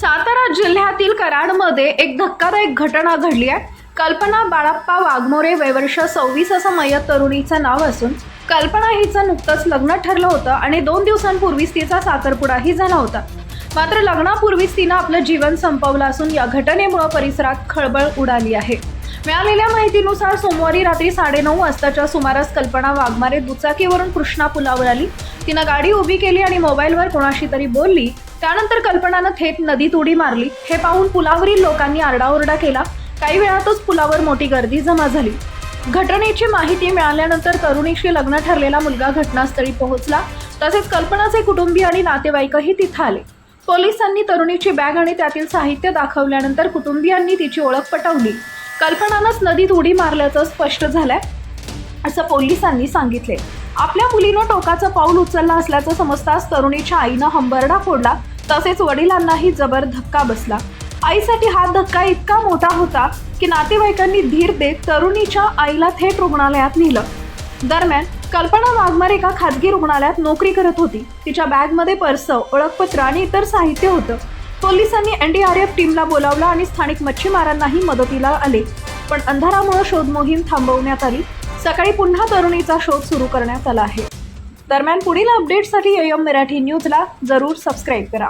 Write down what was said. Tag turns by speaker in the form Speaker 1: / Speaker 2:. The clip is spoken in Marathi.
Speaker 1: सातारा जिल्ह्यातील कराडमध्ये एक धक्कादायक घटना घडली आहे. कल्पना बाळाप्पा वाघमोरे वयवर्ष सव्वीस असं मयत तरुणीचं नाव असून कल्पना हिचं नुकतंच लग्न ठरलं होतं आणि दोन दिवसांपूर्वीच तिचा साखरपुडाही झाला होता. मात्र लग्नापूर्वीच तिनं आपलं जीवन संपवलं असून या घटनेमुळे परिसरात खळबळ उडाली आहे. मिळालेल्या माहितीनुसार सोमवारी रात्री साडेनऊ वाजताच्या सुमारास कल्पना वाघमारे दुचाकीवरून कृष्णा पुलावर आली. तिनं गाडी उभी केली आणि मोबाईलवर कोणाशी तरी बोलली. त्यानंतर कल्पनानं थेट नदीत उडी मारली. हे पाहून पुलावरील लोकांनी आरडाओरडा केला. काही वेळातच पुलावर मोठी गर्दी जमा झाली. घटनेची माहिती मिळाल्यानंतर तरुणीशी लग्न ठरलेला मुलगा घटनास्थळी पोहोचला. तसेच कल्पनाचे कुटुंबीय आणि नातेवाईकही तिथं आले. पोलिसांनी तरुणीची बॅग आणि त्यातील साहित्य दाखवल्यानंतर कुटुंबियांनी तिची ओळख पटवली. कल्पनानंच नदीत उडी मारल्याचं स्पष्ट झालंय. असं पोलिसांनी सांगितले आपल्या मुलीनं टोकाचं पाऊल उचललं असल्याचं समजताच तरुणीच्या आईनं हंबरडा फोडला. तसेच वडिलांनाही जबर धक्का बसला. आईसाठी हा धक्का इतका मोठा होता की नातेवाईकांनी धीर देत तरुणीच्या आईला थेट रुग्णालयात नेलं. दरम्यान कल्पना वाघमारे एका खाजगी रुग्णालयात नोकरी करत होती. तिच्या बॅगमध्ये पर्स ओळखपत्र आणि इतर साहित्य होतं. पोलिसांनी एनडीआरएफ टीमला बोलावलं आणि स्थानिक मच्छीमारांनाही मदतीला आले. पण अंधारामुळे शोध मोहीम थांबवण्यात आली. सकाळी पुन्हा तरुणीचा शोध सुरू करण्यात आला आहे. दरम्यान पुढील अपडेटसाठी एम मराठी न्यूजला जरूर सबस्क्राईब करा.